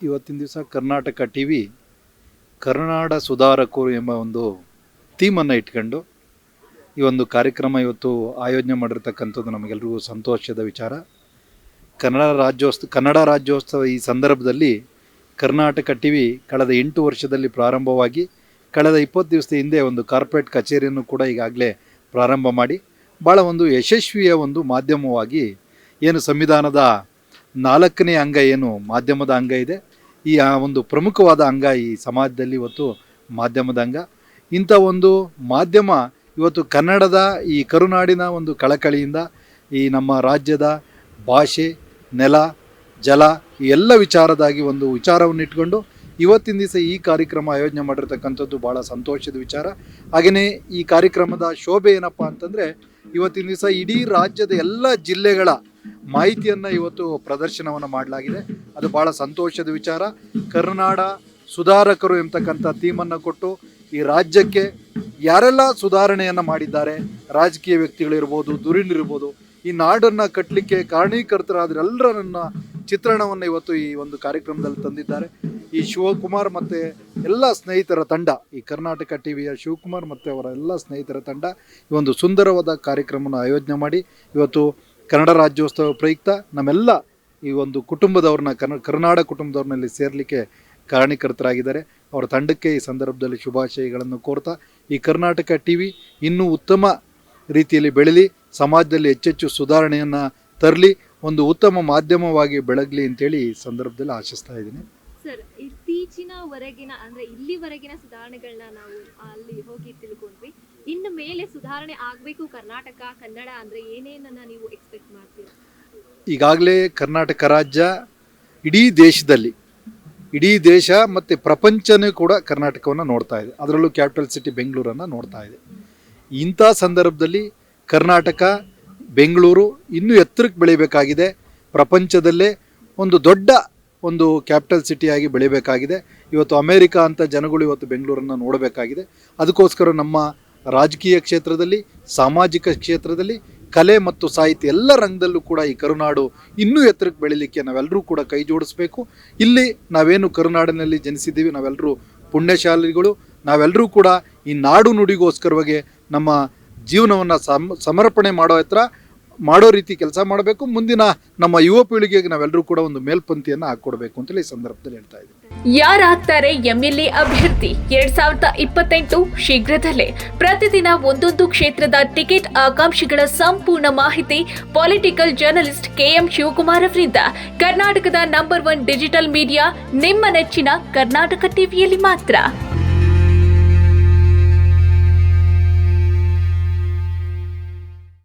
ಇವತ್ತಿನ ದಿವಸ Karnataka T V ಕರ್ನಾಡ ಸುಧಾರಕರು ಎಂಬ ಒಂದು ಥೀಮನ್ನು ಇಟ್ಕೊಂಡು ಈ ಒಂದು ಕಾರ್ಯಕ್ರಮ ಇವತ್ತು ಆಯೋಜನೆ ಮಾಡಿರ್ತಕ್ಕಂಥದ್ದು ನಮಗೆಲ್ರಿಗೂ ಸಂತೋಷದ ವಿಚಾರ. ಕನ್ನಡ ರಾಜ್ಯೋತ್ಸವ ಕನ್ನಡ ರಾಜ್ಯೋತ್ಸವ ಈ ಸಂದರ್ಭದಲ್ಲಿ ಕರ್ನಾಟಕ ಟಿ ವಿ ಕಳೆದ ಎಂಟು ವರ್ಷದಲ್ಲಿ ಪ್ರಾರಂಭವಾಗಿ, ಕಳೆದ ಇಪ್ಪತ್ತು ದಿವಸದ ಹಿಂದೆ ಒಂದು ಕಾರ್ಪೊರೇಟ್ ಕಚೇರಿಯನ್ನು ಕೂಡ ಈಗಾಗಲೇ ಪ್ರಾರಂಭ ಮಾಡಿ ಭಾಳ ಒಂದು ಯಶಸ್ವಿಯ ಒಂದು ಮಾಧ್ಯಮವಾಗಿ ಏನು ಸಂವಿಧಾನದ ನಾಲ್ಕನೇ ಅಂಗ ಏನು? ಮಾಧ್ಯಮದ ಅಂಗ ಇದೆ. ಈ, ಆ ಒಂದು ಪ್ರಮುಖವಾದ ಅಂಗ ಈ ಸಮಾಜದಲ್ಲಿ ಇವತ್ತು ಮಾಧ್ಯಮದ ಅಂಗ. ಇಂಥ ಒಂದು ಮಾಧ್ಯಮ ಇವತ್ತು ಕನ್ನಡದ ಈ ಕರುನಾಡಿನ ಒಂದು ಕಳಕಳಿಯಿಂದ ಈ ನಮ್ಮ ರಾಜ್ಯದ ಭಾಷೆ, ನೆಲ, ಜಲ ಎಲ್ಲ ವಿಚಾರದಾಗಿ ಒಂದು ವಿಚಾರವನ್ನು ಇಟ್ಕೊಂಡು ಇವತ್ತಿನ ದಿವಸ ಈ ಕಾರ್ಯಕ್ರಮ ಆಯೋಜನೆ ಮಾಡಿರ್ತಕ್ಕಂಥದ್ದು ಭಾಳ ಸಂತೋಷದ ವಿಚಾರ. ಹಾಗೆಯೇ ಈ ಕಾರ್ಯಕ್ರಮದ ಶೋಭೆ ಏನಪ್ಪ ಅಂತಂದರೆ ಇವತ್ತಿನ ದಿವಸ ಇಡೀ ರಾಜ್ಯದ ಎಲ್ಲ ಜಿಲ್ಲೆಗಳ ಮಾಹಿತಿಯನ್ನು ಇವತ್ತು ಪ್ರದರ್ಶನವನ್ನು ಮಾಡಲಾಗಿದೆ. ಅದು ಭಾಳ ಸಂತೋಷದ ವಿಚಾರ. ಕರ್ನಾಡ ಸುಧಾರಕರು ಎಂಬತಕ್ಕಂಥ ಥೀಮನ್ನು ಕೊಟ್ಟು ಈ ರಾಜ್ಯಕ್ಕೆ ಯಾರೆಲ್ಲ ಸುಧಾರಣೆಯನ್ನು ಮಾಡಿದ್ದಾರೆ, ರಾಜಕೀಯ ವ್ಯಕ್ತಿಗಳಿರ್ಬೋದು ದುರಿಣಿರ್ಬೋದು ಈ ನಾಡನ್ನು ಕಟ್ಟಲಿಕ್ಕೆ ಕಾರಣೀಕರ್ತರಾದರೆಲ್ಲರನ್ನ ಚಿತ್ರಣವನ್ನು ಇವತ್ತು ಈ ಒಂದು ಕಾರ್ಯಕ್ರಮದಲ್ಲಿ ತಂದಿದ್ದಾರೆ. ಈ ಶಿವಕುಮಾರ್ ಮತ್ತು ಎಲ್ಲ ಸ್ನೇಹಿತರ ತಂಡ, ಈ ಕರ್ನಾಟಕ ಟಿ ವಿಯ ಶಿವಕುಮಾರ್ ಮತ್ತು ಅವರ ಎಲ್ಲ ಸ್ನೇಹಿತರ ತಂಡ ಈ ಒಂದು ಸುಂದರವಾದ ಕಾರ್ಯಕ್ರಮವನ್ನು ಆಯೋಜನೆ ಮಾಡಿ ಇವತ್ತು ಕನ್ನಡ ರಾಜ್ಯೋತ್ಸವ ಪ್ರಯುಕ್ತ ನಮ್ಮೆಲ್ಲ ಈ ಒಂದು ಕುಟುಂಬದವ್ರನ್ನ ಕನ್ನ ಕರ್ನಾಡ ಕುಟುಂಬದವ್ರನ್ನಲ್ಲಿ ಸೇರಲಿಕ್ಕೆ ಕಾರಣೀಕರ್ತರಾಗಿದ್ದಾರೆ ಅವರ ತಂಡಕ್ಕೆ ಈ ಸಂದರ್ಭದಲ್ಲಿ ಶುಭಾಶಯಗಳನ್ನು ಕೋರ್ತಾ, ಈ ಕರ್ನಾಟಕ ಟಿ ವಿ ಇನ್ನೂ ಉತ್ತಮ ರೀತಿಯಲ್ಲಿ ಬೆಳೀಲಿ, ಸಮಾಜದಲ್ಲಿ ಹೆಚ್ಚೆಚ್ಚು ಸುಧಾರಣೆಯನ್ನು ತರಲಿ, ಒಂದು ಉತ್ತಮ ಮಾಧ್ಯಮವಾಗಿ ಬೆಳಗಲಿ ಅಂತೇಳಿ ಈ ಸಂದರ್ಭದಲ್ಲಿ ಆಶಿಸ್ತಾ ಇದ್ದೀನಿ. ಸರ್, ಇತ್ತೀಚಿನವರೆಗಿನ ಅಂದರೆ ಇಲ್ಲಿವರೆಗಿನ ಸುಧಾರಣೆಗಳನ್ನ ನಾವು ಅಲ್ಲಿ ಹೋಗಿ ತಿಳ್ಕೊಂಡ್ವಿ. ಇನ್ನು ಮೇಲೆ ಸುಧಾರಣೆ ಆಗಬೇಕು ಕರ್ನಾಟಕ, ಕನ್ನಡ ಅಂದ್ರೆ ಏನೇನನ್ನ ನೀವು ಎಕ್ಸ್ಪೆಕ್ಟ್ ಮಾಡ್ತೀರಾ? ಈಗಾಗಲೇ ಕರ್ನಾಟಕ ರಾಜ್ಯ ಇಡೀ ದೇಶದಲ್ಲಿ, ಇಡೀ ದೇಶ ಮತ್ತು ಪ್ರಪಂಚನೂ ಕೂಡ ಕರ್ನಾಟಕವನ್ನು ನೋಡ್ತಾ ಇದೆ. ಅದರಲ್ಲೂ ಕ್ಯಾಪಿಟಲ್ ಸಿಟಿ ಬೆಂಗಳೂರನ್ನು ನೋಡ್ತಾ ಇದೆ. ಇಂಥ ಸಂದರ್ಭದಲ್ಲಿ ಕರ್ನಾಟಕ, ಬೆಂಗಳೂರು ಇನ್ನೂ ಎತ್ತರಕ್ಕೆ ಬೆಳೀಬೇಕಾಗಿದೆ. ಪ್ರಪಂಚದಲ್ಲೇ ಒಂದು ದೊಡ್ಡ ಒಂದು ಕ್ಯಾಪಿಟಲ್ ಸಿಟಿಯಾಗಿ ಬೆಳಿಬೇಕಾಗಿದೆ. ಇವತ್ತು ಅಮೇರಿಕಾ ಅಂತ ಜನಗಳು ಇವತ್ತು ಬೆಂಗಳೂರನ್ನು ನೋಡಬೇಕಾಗಿದೆ. ಅದಕ್ಕೋಸ್ಕರ ನಮ್ಮ ರಾಜಕೀಯ ಕ್ಷೇತ್ರದಲ್ಲಿ, ಸಾಮಾಜಿಕ ಕ್ಷೇತ್ರದಲ್ಲಿ, ಕಲೆ ಮತ್ತು ಸಾಹಿತ್ಯ ಎಲ್ಲ ರಂಗದಲ್ಲೂ ಕೂಡ ಈ ಕರುನಾಡು ಇನ್ನೂ ಎತ್ತರಕ್ಕೆ ಬೆಳಿಲಿಕ್ಕೆ ನಾವೆಲ್ಲರೂ ಕೂಡ ಕೈ ಜೋಡಿಸ್ಬೇಕು. ಇಲ್ಲಿ ನಾವೇನು ಕರುನಾಡಿನಲ್ಲಿ ಜನಿಸಿದ್ದೀವಿ, ನಾವೆಲ್ಲರೂ ಪುಣ್ಯಶಾಲಿಗಳು, ನಾವೆಲ್ಲರೂ ಕೂಡ ಈ ನಾಡು ನುಡಿಗೋಸ್ಕರವಾಗಿ ನಮ್ಮ ಜೀವನವನ್ನು ಸಮ್, ಸಮರ್ಪಣೆ ಮಾಡೋ ಹತ್ರ ಮಾಡೋ ರೀತಿ ಕೆಲಸ ಮಾಡಬೇಕು. ಮುಂದಿನ ನಮ್ಮ ಯುವ ಪೀಳಿಗೆಗೆ ನಾವೆಲ್ಲರೂ ಕೂಡ ಒಂದು ಮೇಲ್ಪಂಥಿಯನ್ನ ಹಾಕೊಡ್ಬೇಕು ಅಂತೇಳಿ ಈ ಸಂದರ್ಭದಲ್ಲಿ ಹೇಳ್ತಾ ಇದ್ದೀನಿ. ಯಾರಾಗ್ತಾರೆ ಎಂಎಲ್ಎ ಅಭ್ಯರ್ಥಿ ಎರಡ್ ಸಾವಿರದ ಇಪ್ಪತ್ತೆಂಟು ಶೀಘ್ರದಲ್ಲೇ. ಪ್ರತಿದಿನ ಒಂದೊಂದು ಕ್ಷೇತ್ರದ ಟಿಕೆಟ್ ಆಕಾಂಕ್ಷಿಗಳ ಸಂಪೂರ್ಣ ಮಾಹಿತಿ ಪೊಲಿಟಿಕಲ್ ಜರ್ನಲಿಸ್ಟ್ ಕೆಎಂ ಶಿವಕುಮಾರ್ ಅವರಿಂದ. ಕರ್ನಾಟಕದ ನಂಬರ್ ಒನ್ ಡಿಜಿಟಲ್ ಮೀಡಿಯಾ ನಿಮ್ಮ ನೆಚ್ಚಿನ ಕರ್ನಾಟಕ ಟಿವಿಯಲ್ಲಿ ಮಾತ್ರ.